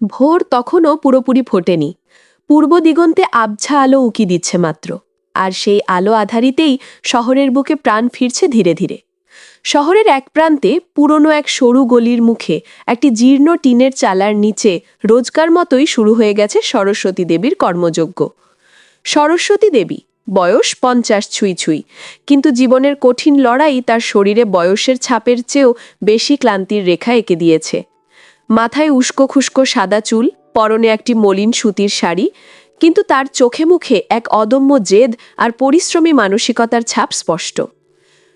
ভোর তখনও পুরোপুরি ফোটেনি। পূর্ব দিগন্তে আবছা আলো উকি দিচ্ছে মাত্র, আর সেই আলো আধারিতেই শহরের বুকে প্রাণ ফিরছে ধীরে ধীরে। শহরের এক প্রান্তে পুরনো এক সরু গলির মুখে একটি জীর্ণ টিনের চালার নিচে রোজকার মতোই শুরু হয়ে গেছে সরস্বতী দেবীর কর্মযজ্ঞ। সরস্বতী দেবী, বয়স পঞ্চাশ ছুঁই ছুঁই, কিন্তু জীবনের কঠিন লড়াই তার শরীরে বয়সের ছাপের চেয়েও বেশি ক্লান্তির রেখা এঁকে দিয়েছে। মাথায় উস্কো খুস্কো সাদা চুল, পরনে একটি মলিন সুতির শাড়ি। কিন্তু তার চোখে মুখে এক অদম্য জেদ আর পরিশ্রমী মানসিকতার ছাপ স্পষ্ট।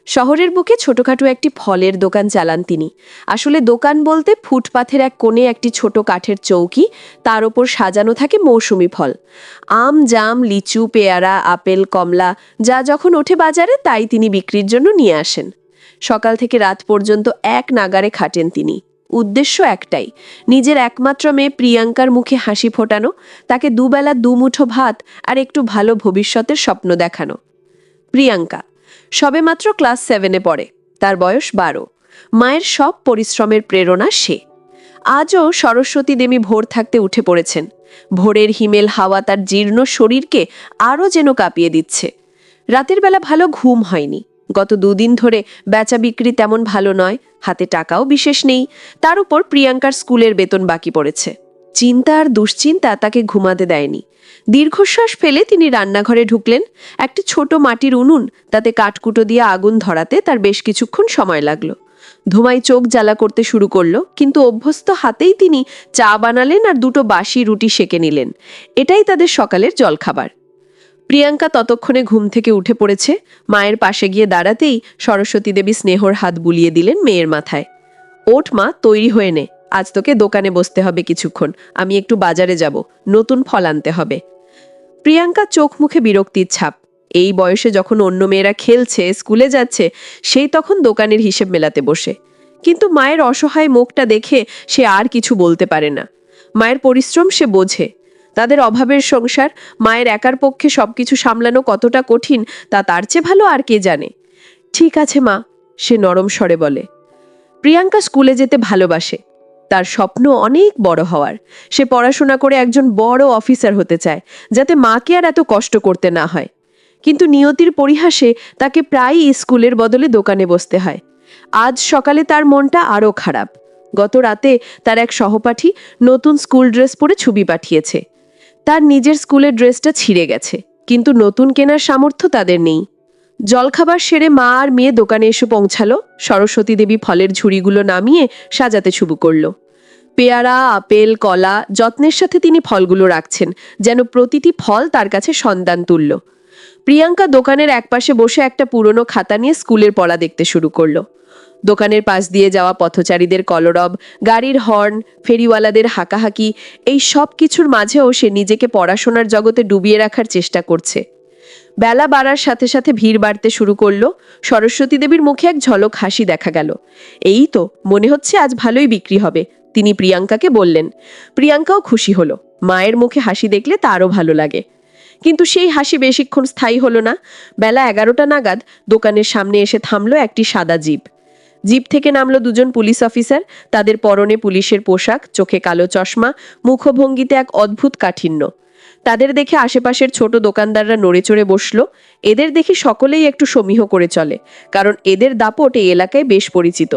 শহরের বুকে ছোটখাটো একটি ফলের দোকান চালান তিনি। আসলে দোকান বলতে ফুটপাথের এক কোণে একটি ছোট কাঠের চৌকি, তার ওপর সাজানো থাকে মৌসুমি ফল। আম, জাম, লিচু, পেয়ারা, আপেল, কমলা, যা যখন ওঠে বাজারে তাই তিনি বিক্রির জন্য নিয়ে আসেন। সকাল থেকে রাত পর্যন্ত এক নাগারে খাটেন তিনি। উদ্দেশ্য একটাই, নিজের একমাত্র মেয়ে প্রিয়াঙ্কার মুখে হাসি ফোটানো, তাকে দুবেলা দুমুঠো ভাত আর একটু ভালো ভবিষ্যতের স্বপ্ন দেখানো। প্রিয়াঙ্কা সবেমাত্র ক্লাস সেভেনে পড়ে, তার বয়স বারো। মায়ের সব পরিশ্রমের প্রেরণা সে। আজও সরস্বতী দেবী ভোর থাকতে উঠে পড়েছেন। ভোরের হিমেল হাওয়া তার জীর্ণ শরীরকে আরও যেন কাঁপিয়ে দিচ্ছে। রাতের বেলা ভালো ঘুম হয়নি। গত দুদিন ধরে বেচা বিক্রি তেমন ভালো নয়, হাতে টাকাও বিশেষ নেই। তার উপর প্রিয়াঙ্কার স্কুলের বেতন বাকি পড়েছে। চিন্তা আর দুশ্চিন্তা তাকে ঘুমাতে দেয়নি। দীর্ঘশ্বাস ফেলে তিনি রান্নাঘরে ঢুকলেন। একটি ছোট মাটির উনুন, তাতে কাঠকুটো দিয়ে আগুন ধরাতে তার বেশ কিছুক্ষণ সময় লাগল। ধুমাই চোখ জ্বালা করতে শুরু করল, কিন্তু অভ্যস্ত হাতেই তিনি চা বানালেন আর দুটো বাসি রুটি সেকে নিলেন। এটাই তাদের সকালের জলখাবার। প্রিয়াঙ্কা ততক্ষণে ঘুম থেকে উঠে পড়েছে। মায়ের পাশে গিয়ে দাঁড়াতেই সরস্বতী দেবী স্নেহর হাত বুলিয়ে দিলেন মেয়ের মাথায়। ওঠ মা, তৈরি হয়ে নে। আজ তোকে দোকানে বসতে হবে কিছুক্ষণ। আমি একটু বাজারে যাব। নতুন ফল আনতে হবে। প্রিয়াঙ্কা চোখ মুখে বিরক্তির ছাপ। এই বয়সে যখন অন্য মেয়েরা খেলছে, স্কুলে যাচ্ছে, সেই তখন দোকানের হিসেব মেলাতে বসে। কিন্তু মায়ের অসহায় মুখটা দেখে সে আর কিছু বলতে পারে না। মায়ের পরিশ্রম সে বোঝে। তাদের অভাবের সংসার, মায়ের একার পক্ষে সবকিছু সামলানো কতটা কঠিন তা তার চেয়ে ভালো আর কে জানে। ঠিক আছে মা, সে নরম স্বরে বলে। প্রিয়াঙ্কা স্কুলে যেতে ভালোবাসে। তার স্বপ্ন অনেক বড় হওয়ার। সে পড়াশোনা করে একজন বড় অফিসার হতে চায়, যাতে মাকে আর এত কষ্ট করতে না হয়। কিন্তু নিয়তির পরিহাসে তাকে প্রায়ই স্কুলের বদলে দোকানে বসতে হয়। আজ সকালে তার মনটা আরও খারাপ। গত রাতে তার এক সহপাঠী নতুন স্কুল ড্রেস পরে ছবি পাঠিয়েছে। তার নিজের স্কুলের ড্রেসটা ছিঁড়ে গেছে, কিন্তু নতুন কেনার সামর্থ্য তাদের নেই। জলখাবার সেরে মা আর মেয়ে দোকানে এসে পৌঁছালো, সরস্বতী দেবী ফলের ঝুড়িগুলো নামিয়ে সাজাতে শুরু করল। পেয়ারা, আপেল, কলা যত্নের সাথে তিনি ফলগুলো রাখছেন, যেন প্রতিটি ফল তার কাছে সন্তান তুল্য প্রিয়াঙ্কা দোকানের একপাশে বসে একটা পুরনো খাতা নিয়ে স্কুলের পড়া দেখতে শুরু করল। দোকানের পাশ দিয়ে যাওয়া পথচারীদের কলরব, গাড়ির হর্ন, ফেরিওয়ালাদের হাঁকাহাঁকি, এই সব কিছুর মাঝেও সে নিজেকে পড়াশোনার জগতে ডুবিয়ে রাখার চেষ্টা করছে। বেলা বাড়ার সাথে সাথে ভিড় বাড়তে শুরু করল, সরস্বতী দেবীর মুখে এক ঝলক হাসি দেখা গেল। এই তো, মনে হচ্ছে আজ ভালোই বিক্রি হবে তিনি প্রিয়াঙ্কাকে বললেন। প্রিয়াঙ্কাও খুশি হলো। মায়ের মুখে হাসি দেখলে তারও ভালো লাগে। কিন্তু সেই হাসি বেশিক্ষণ স্থায়ী হলো না। বেলা এগারোটা নাগাদ দোকানের সামনে এসে থামলো একটি সাদা জিপ। জিপ থেকে নামলো দুজন পুলিশ অফিসার। তাদের পরনে পুলিশের পোশাক, চোখে কালো চশমা, মুখভঙ্গিতে এক অদ্ভুত কাঠিন্য। তাদের দেখে আশেপাশের ছোট দোকানদাররা নড়ে চড়ে বসল। এদের দেখে সকলেই একটু সমীহ করে চলে, কারণ এদের দাপট এই এলাকায় বেশ পরিচিত।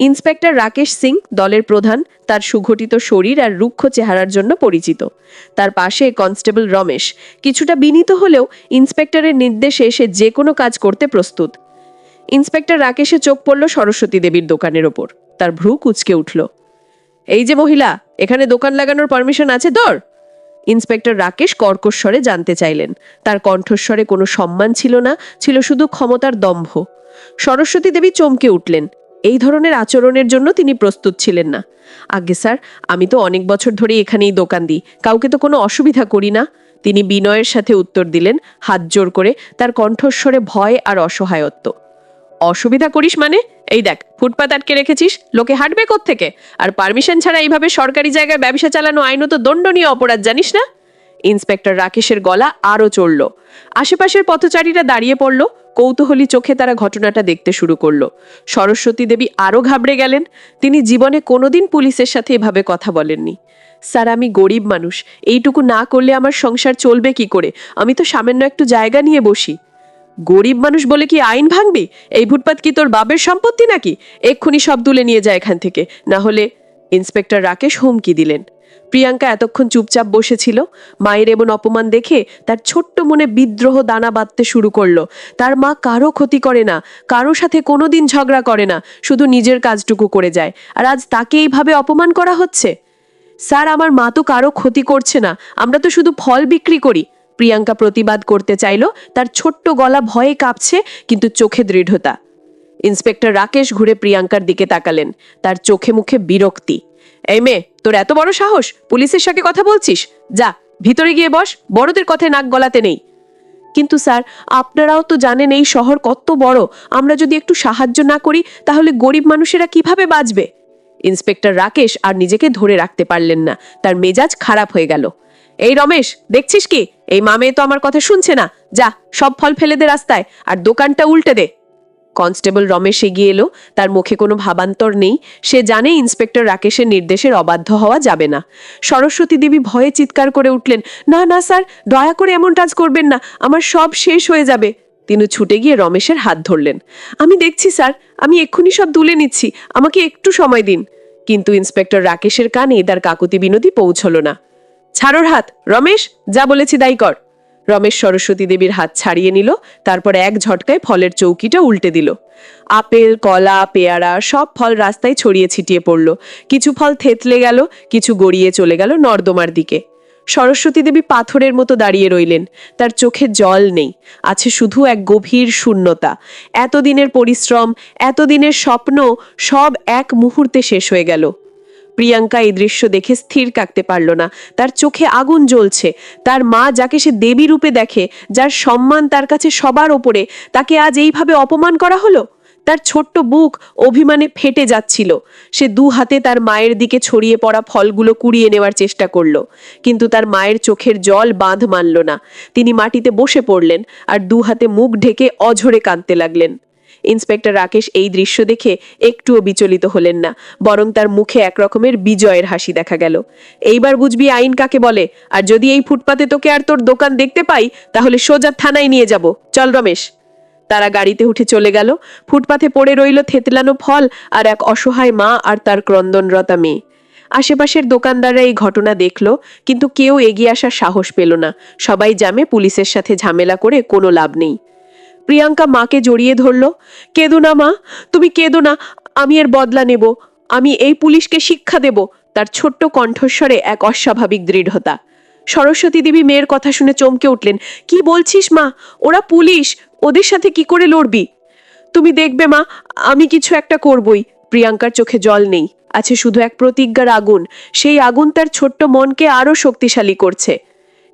ইন্সপেক্টর রাকেশ সিং, দলের প্রধান, তার সুগঠিত শরীর আর রুক্ষ চেহারার জন্য পরিচিত। তার পাশে কনস্টেবল রমেশ। কিছুটা বিনীত হলেও ইন্সপেক্টরের নির্দেশে সে যে কোনো কাজ করতে প্রস্তুত। ইন্সপেক্টর রাকেশে চোখ পড়ল সরস্বতী দেবীর দোকানের ওপর। তার ভ্রু কুচকে উঠল। এই যে মহিলা, এখানে দোকান লাগানোর পারমিশন আছে তোর? ইন্সপেক্টর রাকেশ কর্কশ্বরে জানতে চাইলেন। তার কণ্ঠস্বরে কোনো সম্মান ছিল না, ছিল শুধু ক্ষমতার দম্ভ। সরস্বতী দেবী চমকে উঠলেন। এই ধরনের আচরণের জন্য তিনি প্রস্তুত ছিলেন না। আগে স্যার, আমি তো অনেক বছর ধরে এখানেই দোকান দিই। কাউকে তো কোনো অসুবিধা করি না। তিনি বিনয়ের সাথে উত্তর দিলেন, হাত জোর করে তার কণ্ঠস্বরে ভয় আর অসহায়ত্ব। অসুবিধা করিস মানে? এই দেখ, ফুটপাত আটকে রেখেছিস, লোকে হাঁটবে থেকে আর পারমিশন ছাড়া এইভাবে সরকারি জায়গায় ব্যবসা চালানো আইনত দণ্ডনীয় অপরাধ, জানিস না? ইন্সপেক্টর রাকেশের গলা আরও চড়ল আশেপাশের পথচারীরা দাঁড়িয়ে পড়ল, কৌতূহলী চোখে তারা ঘটনাটা দেখতে শুরু করল। সরস্বতী দেবী আরও ঘাবড়ে গেলেন। তিনি জীবনে কোনোদিন পুলিশের সাথে এভাবে কথা বলেননি। স্যার, আমি গরিব মানুষ। এইটুকু না করলে আমার সংসার চলবে কি করে? আমি তো সামান্য একটু জায়গা নিয়ে বসি। গরিব মানুষ বলে কি আইন ভাঙবি? এই ফুটপাত কি তোর বাবের সম্পত্তি নাকি? এক্ষুনি সব তুলে নিয়ে যায় এখান থেকে। না হলে ইন্সপেক্টর রাকেশ হুমকি দিলেন। প্রিয়াঙ্কা এতক্ষণ চুপচাপ বসেছিল। মায়ের এমন অপমান দেখে তার ছোট্ট মনে বিদ্রোহ দানা বাঁধতে শুরু করল। তার মা কারও ক্ষতি করে না, কারও সাথে কোনোদিন ঝগড়া করে না, শুধু নিজের কাজটুকু করে যায়। আর আজ তাকে এইভাবে অপমান করা হচ্ছে? স্যার, আমার মা তো কারও ক্ষতি করছে না। আমরা তো শুধু ফল বিক্রি করি। প্রিয়াঙ্কা প্রতিবাদ করতে চাইলো, তার ছোট্ট গলা ভয়ে কাঁপছে, কিন্তু চোখে দৃঢ়তা। ইন্সপেক্টর রাকেশ ঘুরে প্রিয়াঙ্কার দিকে তাকালেন, তার চোখে মুখে বিরক্তি। এই মেয়ে, তোর এত বড় সাহস? পুলিশের সাথে কথা বলছিস? যা, ভিতরে গিয়ে বস, বড়দের কথায় নাক গলাতে নেই। কিন্তু স্যার, আপনারাও তো জানেন এই শহর কত বড়। আমরা যদি একটু সাহায্য না করি, তাহলে গরিব মানুষেরা কীভাবে বাঁচবে? ইন্সপেক্টর রাকেশ আর নিজেকে ধরে রাখতে পারলেন না। তার মেজাজ খারাপ হয়ে গেল। এই রমেশ, দেখছিস কি? এই মামে তো আমার কথা শুনছে না। যা, সব ফল ফেলে দে রাস্তায়, আর দোকানটা উল্টে দে। কনস্টেবল রমেশ এগিয়ে এলো, তার মুখে কোনো ভাবান্তর নেই। সে জানে ইন্সপেক্টর রাকেশের নির্দেশের অবাধ্য হওয়া যাবে না। সরস্বতী দেবী ভয়ে চিৎকার করে উঠলেন, না না, স্যার, দয়া করে এমন কাজ করবেন না, আমার সব শেষ হয়ে যাবে। তিনি ছুটে গিয়ে রমেশের হাত ধরলেন, আমি দেখছি, স্যার, আমি এক্ষুনি সব তুলে নিচ্ছি, আমাকে একটু সময় দিন। কিন্তু ইন্সপেক্টর রাকেশের কানে তার কাকুতি বিনতি পৌঁছল না। ছাড়োর হাত, রমেশ, যা বলেছি দায়ী কর। রমেশ সরস্বতী দেবীর হাত ছাড়িয়ে নিল, তারপর এক ঝটকায় ফলের চৌকিটা উল্টে দিল। আপেল, কলা, পেয়ারা সব ফল রাস্তায় ছড়িয়ে ছিটিয়ে পড়ল। কিছু ফল থেতলে গেল, কিছু গড়িয়ে চলে গেল নর্দমার দিকে। সরস্বতী দেবী পাথরের মতো দাঁড়িয়ে রইলেন, তার চোখে জল নেই, আছে শুধু এক গভীর শূন্যতা। এতদিনের পরিশ্রম, এতদিনের স্বপ্ন সব এক মুহূর্তে শেষ হয়ে গেল। প্রিয়াঙ্কা এই দৃশ্য দেখে স্থির কাকতে পারল না। তার চোখে আগুন জ্বলছে। তার মা যাকে সে দেবী রূপে দেখে, যার সম্মান তার কাছে সবার ওপরে, তাকে আজ এইভাবে অপমান করা হলো? তার ছোট্ট বুক অভিমানে ফেটে যাচ্ছিল। সে দু হাতে তার মায়ের দিকে ছড়িয়ে পড়া ফলগুলো কুড়িয়ে নেওয়ার চেষ্টা করল। কিন্তু তার মায়ের চোখের জল বাঁধ মানল না। তিনি মাটিতে বসে পড়লেন আর দু হাতে মুখ ঢেকে অঝরে কাঁদতে লাগলেন। ইন্সপেক্টর রাকেশ এই দৃশ্য দেখে একটুও বিচলিত হলেন না, বরং তার মুখে এক রকমের বিজয়ের হাসি দেখা গেল। এইবার বুঝবি আইন কাকে বলে, আর যদি এই ফুটপাতে তোকে আর তোর দোকান দেখতে পাই, তাহলে সোজা থানায় নিয়ে যাব। চল রমেশ। তারা গাড়িতে উঠে চলে গেল। ফুটপাথে পড়ে রইল থেতলানো ফল আর এক অসহায় মা আর তার ক্রন্দনরতা মেয়ে। আশেপাশের দোকানদাররা এই ঘটনা দেখল, কিন্তু কেউ এগিয়ে আসার সাহস পেল না। সবাই জামে পুলিশের সাথে ঝামেলা করে কোনো লাভ নেই। প্রিয়াঙ্কা মাকে জড়িয়ে ধরল। কেঁদো না, মা, তুমি কেঁদো না, আমি এর বদলা নেব। আমি এই পুলিশকে শিক্ষা দেব। তার ছোট্ট কণ্ঠস্বরে এক অস্বাভাবিক দৃঢ়তা। সরস্বতী দেবী মেয়ের কথা শুনে চমকে উঠলেন। কি বলছিস, মা? ওরা পুলিশ। ওদের সাথে কি করে লড়বি? তুমি দেখবে, মা, আমি কিছু একটা করবই। প্রিয়াঙ্কার চোখে জল নেই। আছে শুধু এক প্রতিজ্ঞার আগুন। সেই আগুন তার ছোট্ট মনকে আরও শক্তিশালী করছে।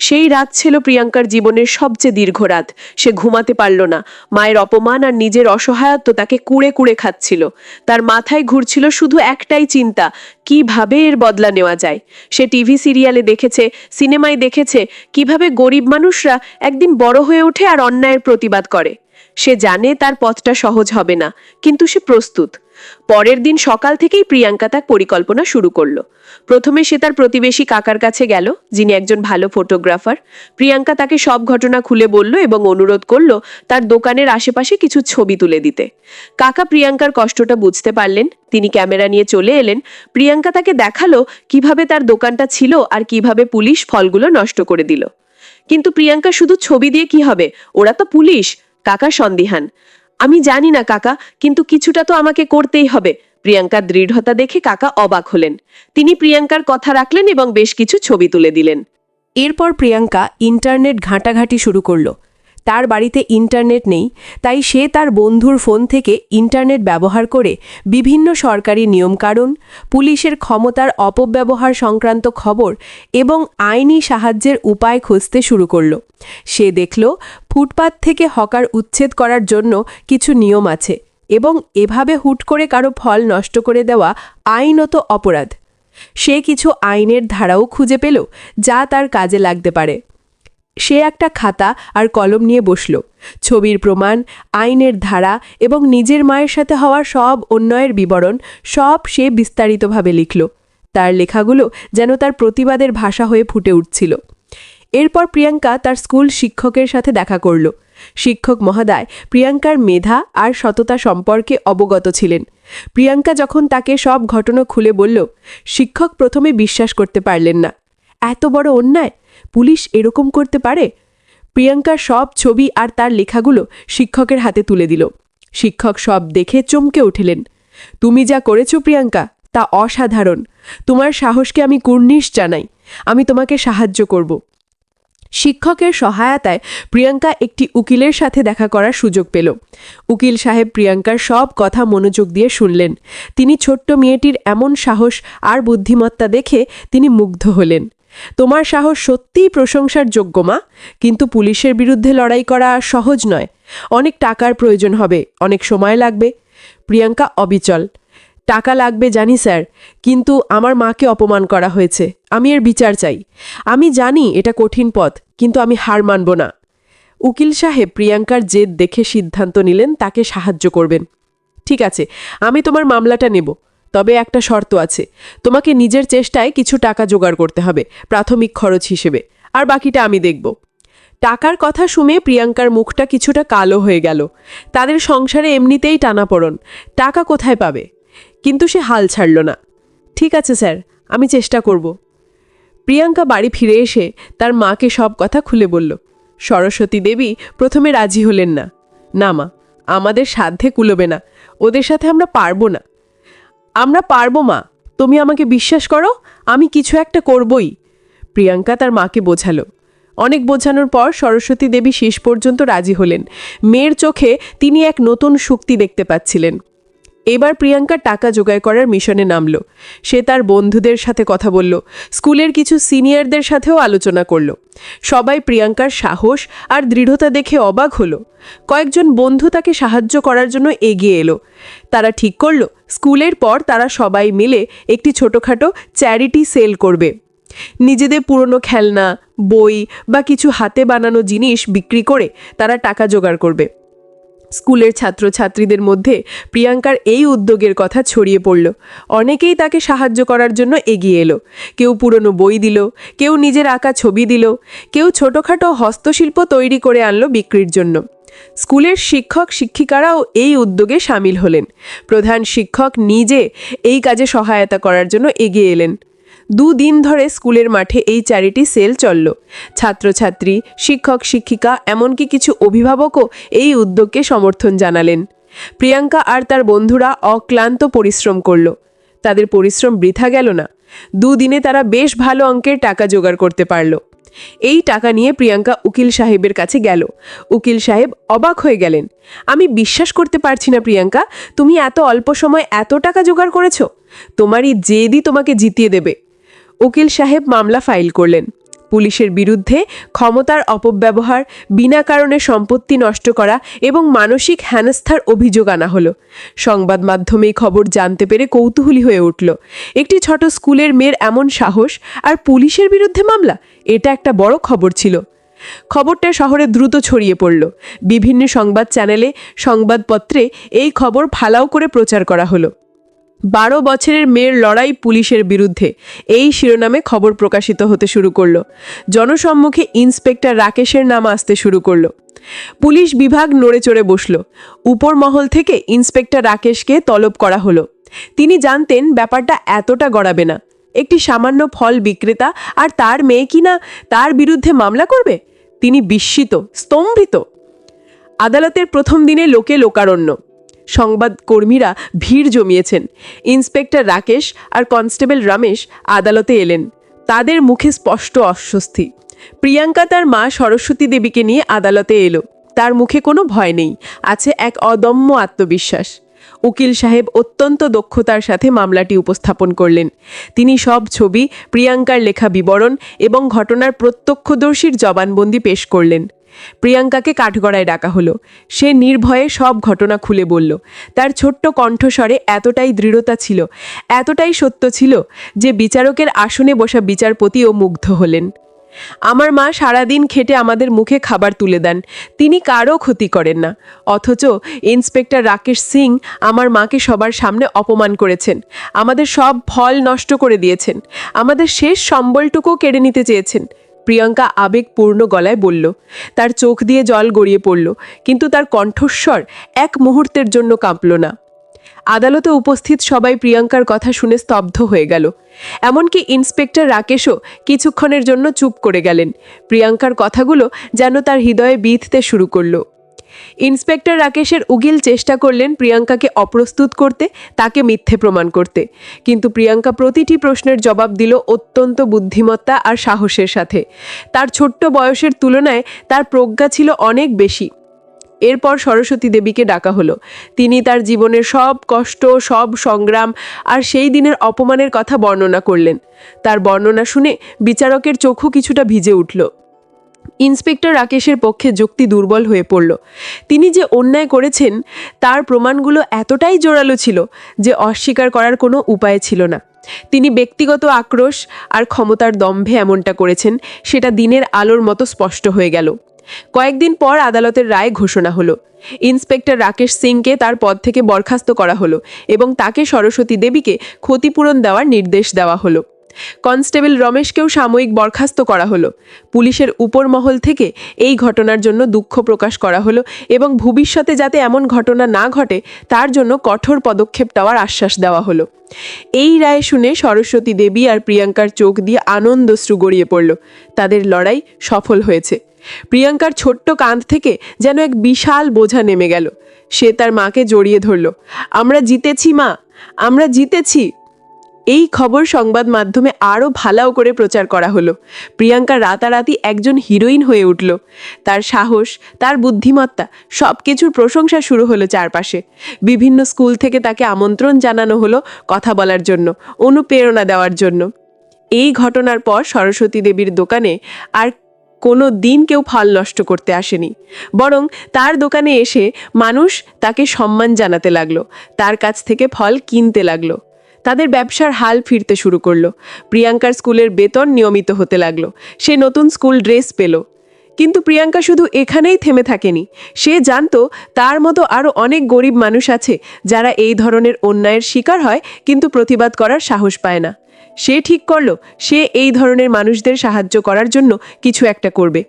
সেই রাত ছিল প্রিয়াঙ্কার জীবনের সবচেয়ে দীর্ঘ রাত। সে ঘুমাতে পারল না। মায়ের অপমান আর নিজের অসহায়ত্ব তাকে কুড়ে কুড়ে খাচ্ছিল। তার মাথায় ঘুরছিল শুধু একটাই চিন্তা, কীভাবে এর বদলা নেওয়া যায়? সে টিভি সিরিয়ালে দেখেছে, সিনেমায় দেখেছে, কীভাবে গরিব মানুষরা একদিন বড় হয়ে ওঠে আর অন্যায়ের প্রতিবাদ করে। সে জানে তার পথটা সহজ হবে না, কিন্তু সে প্রস্তুত। পরের দিন সকাল থেকেই প্রিয়াঙ্কা তার পরিকল্পনা শুরু করল। প্রথমে সে তার প্রতিবেশী কাকার কাছে গেল, যিনি একজন ভালো ফটোগ্রাফার প্রিয়াঙ্কা তাকে সব ঘটনা খুলে বলল এবং অনুরোধ করল তার দোকানের আশেপাশে কিছু ছবি তুলে দিতে। কাকা প্রিয়াঙ্কার কষ্টটা বুঝতে পারলেন, তিনি ক্যামেরা নিয়ে চলে এলেন। প্রিয়াঙ্কা তাকে দেখাল কীভাবে তার দোকানটা ছিল আর কীভাবে পুলিশ ফলগুলো নষ্ট করে দিল। কিন্তু প্রিয়াঙ্কা শুধু ছবি দিয়ে কি হবে? ওরা তো পুলিশ, কাকা সন্দিহান। আমি জানি না, কাকা, কিন্তু কিছুটা তো আমাকে করতেই হবে। প্রিয়াঙ্কার দৃঢ়তা দেখে কাকা অবাক হলেন। তিনি প্রিয়াঙ্কার কথা রাখলেন এবং বেশ কিছু ছবি তুলে দিলেন। এরপর প্রিয়াঙ্কা ইন্টারনেট ঘাঁটাঘাঁটি শুরু করল। তার বাড়িতে ইন্টারনেট নেই, তাই সে তার বন্ধুর ফোন থেকে ইন্টারনেট ব্যবহার করে বিভিন্ন সরকারি নিয়মকানুন, পুলিশের ক্ষমতার অপব্যবহার সংক্রান্ত খবর এবং আইনি সাহায্যের উপায় খুঁজতে শুরু করল। সে দেখল ফুটপাত থেকে হকার উচ্ছেদ করার জন্য কিছু নিয়ম আছে এবং এভাবে হুট করে কারও ফল নষ্ট করে দেওয়া আইনত অপরাধ। সে কিছু আইনের ধারাও খুঁজে পেল যা তার কাজে লাগতে পারে। সে একটা খাতা আর কলম নিয়ে বসল। ছবির প্রমাণ, আইনের ধারা এবং নিজের মায়ের সাথে হওয়া সব অন্যায়ের বিবরণ সব সে বিস্তারিতভাবে লিখল। তার লেখাগুলো যেন তার প্রতিবাদের ভাষা হয়ে ফুটে উঠছিল। এরপর প্রিয়াঙ্কা তার স্কুল শিক্ষকের সাথে দেখা করল। শিক্ষক মহাদায়, প্রিয়াঙ্কার মেধা আর সততা সম্পর্কে অবগত ছিলেন। প্রিয়াঙ্কা যখন তাকে সব ঘটনা খুলে বলল, শিক্ষক প্রথমে বিশ্বাস করতে পারলেন না। এত বড় অন্যায়? পুলিশ এরকম করতে পারে? প্রিয়াঙ্কার সব ছবি আর তার লেখাগুলো শিক্ষকের হাতে তুলে দিল। শিক্ষক সব দেখে চমকে উঠলেন। তুমি যা করেছ প্রিয়াঙ্কা, তা অসাধারণ। তোমার সাহসকে আমি কুর্নিশ জানাই। আমি তোমাকে সাহায্য করব। শিক্ষকের সহায়তায় প্রিয়াঙ্কা একটি উকিলের সাথে দেখা করার সুযোগ পেল। উকিল সাহেব প্রিয়াঙ্কার সব কথা মনোযোগ দিয়ে শুনলেন। তিনি ছোট্ট মেয়েটির এমন সাহস আর বুদ্ধিমত্তা দেখে তিনি মুগ্ধ হলেন। তোমার সাহস সত্যিই প্রশংসার যোগ্য, মা। কিন্তু পুলিশের বিরুদ্ধে লড়াই করা সহজ নয়। অনেক টাকার প্রয়োজন হবে, অনেক সময় লাগবে। প্রিয়াঙ্কা অবিচল। টাকা লাগবে জানি, স্যার, কিন্তু আমার মাকে অপমান করা হয়েছে। আমি এর বিচার চাই। আমি জানি এটা কঠিন পথ, কিন্তু আমি হার মানব না। উকিল সাহেব প্রিয়াঙ্কার জেদ দেখে সিদ্ধান্ত নিলেন, তাকে সাহায্য করবেন। ঠিক আছে, আমি তোমার মামলাটা নেব। তবে একটা শর্ত আছে, তোমাকে নিজের চেষ্টায় কিছু টাকা জোগাড় করতে হবে, প্রাথমিক খরচ হিসেবে। আর বাকিটা আমি দেখব। টাকার কথা শুনে প্রিয়াঙ্কার মুখটা কিছুটা কালো হয়ে গেল। তাদের সংসারে এমনিতেই টানাপড়ন। টাকা কোথায় পাবে? কিন্তু সে হাল ছাড়ল না। ঠিক আছে, স্যার, আমি চেষ্টা করব। প্রিয়াঙ্কা বাড়ি ফিরে এসে তার মাকে সব কথা খুলে বলল। সরস্বতী দেবী প্রথমে রাজি হলেন না। না মা, আমাদের সাধ্যে কুলোবে না। ওদের সাথে আমরা পারব না। আমরা পারব মা, তুমি আমাকে বিশ্বাস করো, আমি কিছু একটা করবই। প্রিয়াঙ্কা তার মাকে বোঝালো। অনেক বোঝানোর পর সরস্বতী দেবী শেষ পর্যন্ত রাজি হলেন। মেয়ের চোখে তিনি এক নতুন শক্তি দেখতে পাচ্ছিলেন। এবার প্রিয়াঙ্কা টাকা জোগাড় করার মিশনে নামল। সে তার বন্ধুদের সাথে কথা বলল, স্কুলের কিছু সিনিয়রদের সাথেও আলোচনা করল। সবাই প্রিয়াঙ্কার সাহস আর দৃঢ়তা দেখে অবাক হলো। কয়েকজন বন্ধু তাকে সাহায্য করার জন্য এগিয়ে এলো। তারা ঠিক করল, স্কুলের পর তারা সবাই মিলে একটি ছোটোখাটো চ্যারিটি সেল করবে। নিজেদের পুরনো খেলনা, বই বা কিছু হাতে বানানো জিনিস বিক্রি করে তারা টাকা জোগাড় করবে। স্কুলের ছাত্রছাত্রীদের মধ্যে প্রিয়াঙ্কার এই উদ্যোগের কথা ছড়িয়ে পড়ল। অনেকেই তাকে সাহায্য করার জন্য এগিয়ে এলো। কেউ পুরনো বই দিল, কেউ নিজের আঁকা ছবি দিল, কেউ ছোটোখাটো হস্তশিল্প তৈরি করে আনলো বিক্রির জন্য। স্কুলের শিক্ষক, শিক্ষিকারাও এই উদ্যোগে সামিল হলেন। প্রধান শিক্ষক নিজে এই কাজে সহায়তা করার জন্য এগিয়ে এলেন। দুদিন ধরে স্কুলের মাঠে এই চ্যারিটি সেল চলল। ছাত্রছাত্রী, শিক্ষক, শিক্ষিকা, এমনকি কিছু অভিভাবকও এই উদ্যোগকে সমর্থন জানালেন। প্রিয়াঙ্কা আর তার বন্ধুরা অক্লান্ত পরিশ্রম করল। তাদের পরিশ্রম বৃথা গেল না। দুদিনে তারা বেশ ভালো অঙ্কের টাকা জোগাড় করতে পারল। এই টাকা নিয়ে প্রিয়াঙ্কা উকিল সাহেবের কাছে গেল। উকিল সাহেব অবাক হয়ে গেলেন। আমি বিশ্বাস করতে পারছি না প্রিয়াঙ্কা, তুমি এত অল্প সময় এত টাকা জোগাড় করেছ। তোমারই জেদই তোমাকে জিতিয়ে দেবে। উকিল সাহেব মামলা ফাইল করলেন। পুলিশের বিরুদ্ধে ক্ষমতার অপব্যবহার, বিনা কারণে সম্পত্তি নষ্ট করা এবং মানসিক হেনস্থার অভিযোগ আনা হলো। সংবাদ মাধ্যমে খবর জানতে পেরে কৌতূহলী হয়ে উঠল। একটি ছোট স্কুলের মেয়ের এমন সাহস আর পুলিশের বিরুদ্ধে মামলা? এটা একটা বড় খবর ছিল। খবরটা শহরে দ্রুত ছড়িয়ে পড়ল। বিভিন্ন সংবাদ চ্যানেলে সংবাদপত্রে এই খবর ফালাও করে প্রচার করা হলো। বারো বছরের মেয়ের লড়াই পুলিশের বিরুদ্ধে। এই শিরোনামে খবর প্রকাশিত হতে শুরু করল। জনসম্মুখে ইন্সপেক্টর রাকেশের নাম আসতে শুরু করল। পুলিশ বিভাগ নড়ে চড়ে বসল। উপর মহল থেকে ইন্সপেক্টর রাকেশকে তলব করা হলো। তিনি জানতেন ব্যাপারটা এতটা গড়াবে না। একটি সামান্য ফল বিক্রেতা আর তার মেয়ে কিনা তার বিরুদ্ধে মামলা করবে? তিনি বিস্মিত, স্তম্ভিত। আদালতের প্রথম দিনে লোকে লোকারণ্য। সংবাদকর্মীরা ভিড় জমিয়েছেন। ইন্সপেক্টর রাকেশ আর কনস্টেবল রমেশ আদালতে এলেন। তাদের মুখে স্পষ্ট অস্বস্তি। প্রিয়াঙ্কা তার মা সরস্বতী দেবীকে নিয়ে আদালতে এলো। তার মুখে কোনো ভয় নেই, আছে এক অদম্য আত্মবিশ্বাস। উকিল সাহেব অত্যন্ত দক্ষতার সাথে মামলাটি উপস্থাপন করলেন। তিনি সব ছবি, প্রিয়াঙ্কার লেখা বিবরণ এবং ঘটনার প্রত্যক্ষদর্শীর জবানবন্দি পেশ করলেন। প্রিয়াঙ্কাকে কাঠগড়ায় ডাকা হলো। সে নির্ভয়ে সব ঘটনা খুলে বলল, তার ছোট্ট কণ্ঠস্বরে এতটাই দৃঢ়তা ছিল, এতটাই সত্য ছিল যে বিচারকের আসনে বসা বিচারপতিও মুগ্ধ হলেন। আমার মা সারাদিন খেটে আমাদের মুখে খাবার তুলে দেন, তিনি কারও ক্ষতি করেন না। অথচ ইন্সপেক্টর রাকেশ সিং আমার মাকে সবার সামনে অপমান করেছেন, আমাদের সব ফল নষ্ট করে দিয়েছেন, আমাদের শেষ সম্বলটুকুও কেড়ে নিতে চেয়েছেন প্রিয়ঙ্কা আবেগপূর্ণ গলায় বলল, তার চোখ দিয়ে জল গড়িয়ে পড়ল, কিন্তু তার কণ্ঠস্বর এক মুহূর্তের জন্য কাঁপল না। আদালতে উপস্থিত সবাই প্রিয়াঙ্কার কথা শুনে স্তব্ধ হয়ে গেল। এমনকি ইন্সপেক্টর রাকেশও কিছুক্ষণের জন্য চুপ করে গেলেন। প্রিয়াঙ্কার কথাগুলো যেন তার হৃদয়ে বিঁধতে শুরু করল। ইন্সপেক্টর রাকেশের উগিল চেষ্টা করলেন প্রিয়াঙ্কাকে অপ্রস্তুত করতে, তাকে মিথ্যে প্রমাণ করতে। কিন্তু প্রিয়াঙ্কা প্রতিটি প্রশ্নের জবাব দিল অত্যন্ত বুদ্ধিমত্তা আর সাহসের সাথে। তার ছোট্ট বয়সের তুলনায় তার প্রজ্ঞা ছিল অনেক বেশি। এরপর সরস্বতী দেবীকে ডাকা হলো। তিনি তার জীবনের সব কষ্ট, সব সংগ্রাম আর সেই দিনের অপমানের কথা বর্ণনা করলেন। তার বর্ণনা শুনে বিচারকের চোখও কিছুটা ভিজে উঠল। ইন্সপেক্টর রাকেশের পক্ষে যুক্তি দুর্বল হয়ে পড়ল। তিনি যে অন্যায় করেছেন, তার প্রমাণগুলো এতটাই জোরালো ছিল যে অস্বীকার করার কোনো উপায় ছিল না। তিনি ব্যক্তিগত আক্রোশ আর ক্ষমতার দম্ভে এমনটা করেছেন, সেটা দিনের আলোর মতো স্পষ্ট হয়ে গেল। কয়েকদিন পর আদালতের রায় ঘোষণা হলো। ইন্সপেক্টর রাকেশ সিংকে তার পদ থেকে বরখাস্ত করা হলো এবং তাকে সরস্বতী দেবীকে ক্ষতিপূরণ দেওয়ার নির্দেশ দেওয়া হলো। কনস্টেবল রমেশকেও সাময়িক বরখাস্ত করা হলো। পুলিশের উপর মহল থেকে এই ঘটনার জন্য দুঃখ প্রকাশ করা হলো এবং ভবিষ্যতে যাতে এমন ঘটনা না ঘটে, তার জন্য কঠোর পদক্ষেপ নেওয়ার আশ্বাস দেওয়া হলো। এই রায় শুনে সরস্বতী দেবী আর প্রিয়াঙ্কার চোখ দিয়ে আনন্দশ্রু গড়িয়ে পড়ল। তাদের লড়াই সফল হয়েছে। প্রিয়াঙ্কার ছোট্ট কাঁধ থেকে যেন এক বিশাল বোঝা নেমে গেল। সে তার মাকে জড়িয়ে ধরল। আমরা জিতেছি, মা! আমরা জিতেছি! এই খবর সংবাদ মাধ্যমে আরও ভালাও করে প্রচার করা হলো। প্রিয়াঙ্কা রাতারাতি একজন হিরোইন হয়ে উঠল। তার সাহস, তার বুদ্ধিমত্তা সব কিছুর প্রশংসা শুরু হলো চারপাশে। বিভিন্ন স্কুল থেকে তাকে আমন্ত্রণ জানানো হলো কথা বলার জন্য, অনুপ্রেরণা দেওয়ার জন্য। এই ঘটনার পর সরস্বতী দেবীর দোকানে আর কোনো দিন কেউ ফল নষ্ট করতে আসেনি। বরং তার দোকানে এসে মানুষ তাকে সম্মান জানাতে লাগল, তার কাছ থেকে ফল কিনতে লাগল। তাদের ব্যবসার হাল ফিরতে শুরু করল। প্রিয়াঙ্কার স্কুলের বেতন নিয়মিত হতে লাগল। সে নতুন স্কুল ড্রেস পেল। কিন্তু প্রিয়াঙ্কা শুধু এখানেই থেমে থাকেনি। সে জানতো তার মতো আরও অনেক গরিব মানুষ আছে যারা এই ধরনের অন্যায়ের শিকার হয় কিন্তু প্রতিবাদ করার সাহস পায় না। সে ঠিক করল, সে এই ধরনের মানুষদের সাহায্য করার জন্য কিছু একটা করবে।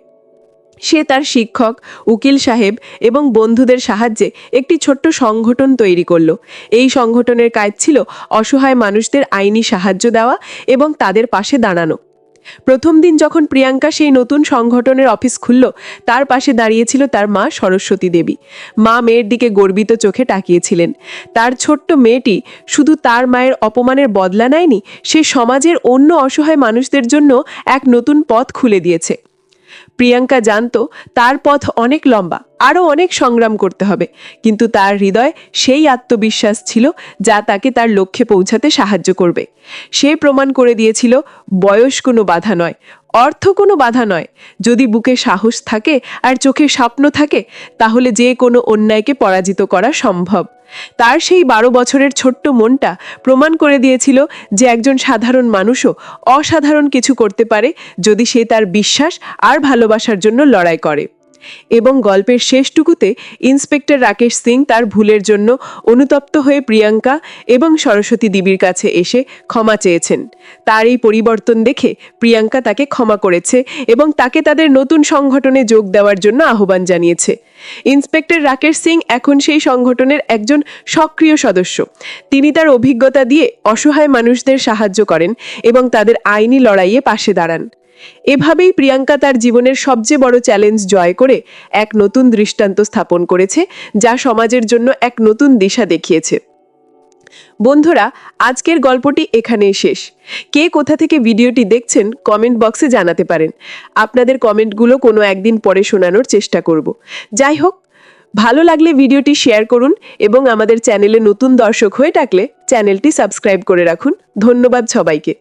সে তার শিক্ষক, উকিল সাহেব এবং বন্ধুদের সাহায্যে একটি ছোট্ট সংগঠন তৈরি করল। এই সংগঠনের কাজ ছিল অসহায় মানুষদের আইনি সাহায্য দেওয়া এবং তাদের পাশে দাঁড়ানো। প্রথম দিন যখন প্রিয়াঙ্কা সেই নতুন সংগঠনের অফিস খুলল, তার পাশে দাঁড়িয়েছিল তার মা সরস্বতী দেবী। মা মেয়ের দিকে গর্বিত চোখে তাকিয়েছিলেন। তার ছোট্ট মেয়েটি শুধু তার মায়ের অপমানের বদলা নেয়নি, সে সমাজের অন্য অসহায় মানুষদের জন্য এক নতুন পথ খুলে দিয়েছে। প্রিয়াঙ্কা জানতো তার পথ অনেক লম্বা, আরও অনেক সংগ্রাম করতে হবে। কিন্তু তার হৃদয় সেই আত্মবিশ্বাস ছিল যা তাকে তার লক্ষ্যে পৌঁছাতে সাহায্য করবে। সে প্রমাণ করে দিয়েছিল, বয়স কোনো বাধা নয়। অর্থ কোনো বাধা নয়। যদি বুকে সাহস থাকে আর চোখে স্বপ্ন থাকে, তাহলে যে কোনো অন্যায়কে পরাজিত করা সম্ভব। তার সেই বারো বছরের ছোট্ট মনটা প্রমাণ করে দিয়েছিল যে একজন সাধারণ মানুষও অসাধারণ কিছু করতে পারে যদি সে তার বিশ্বাস আর ভালোবাসার জন্য লড়াই করে। এবং গল্পের শেষটুকুতে ইন্সপেক্টর রাকেশ সিং তার ভুলের জন্য অনুতপ্ত হয়ে প্রিয়াঙ্কা এবং সরস্বতী দেবীর কাছে এসে ক্ষমা চেয়েছেন। তার এই পরিবর্তন দেখে প্রিয়াঙ্কা তাকে ক্ষমা করেছে এবং তাকে তাদের নতুন সংগঠনে যোগ দেওয়ার জন্য আহ্বান জানিয়েছে। ইন্সপেক্টর রাকেশ সিং এখন সেই সংগঠনের একজন সক্রিয় সদস্য। তিনি তার অভিজ্ঞতা দিয়ে অসহায় মানুষদের সাহায্য করেন এবং তাদের আইনি লড়াইয়ে পাশে দাঁড়ান। এভাবেই প্রিয়াঙ্কা তার জীবনের সবচেয়ে বড় চ্যালেঞ্জ জয় করে এক নতুন দৃষ্টান্ত স্থাপন করেছে, যা সমাজের জন্য এক নতুন দিশা দেখিয়েছে। বন্ধুরা, আজকের গল্পটি এখানেই শেষ। কে কোথা থেকে ভিডিওটি দেখছেন কমেন্ট বক্সে জানাতে পারেন। আপনাদের কমেন্টগুলো কোনো একদিন পরে শোনানোর চেষ্টা করব। যাই হোক, ভালো লাগলে ভিডিওটি শেয়ার করুন এবং আমাদের চ্যানেলে নতুন দর্শক হয়ে থাকলে চ্যানেলটি সাবস্ক্রাইব করে রাখুন। ধন্যবাদ সবাইকে।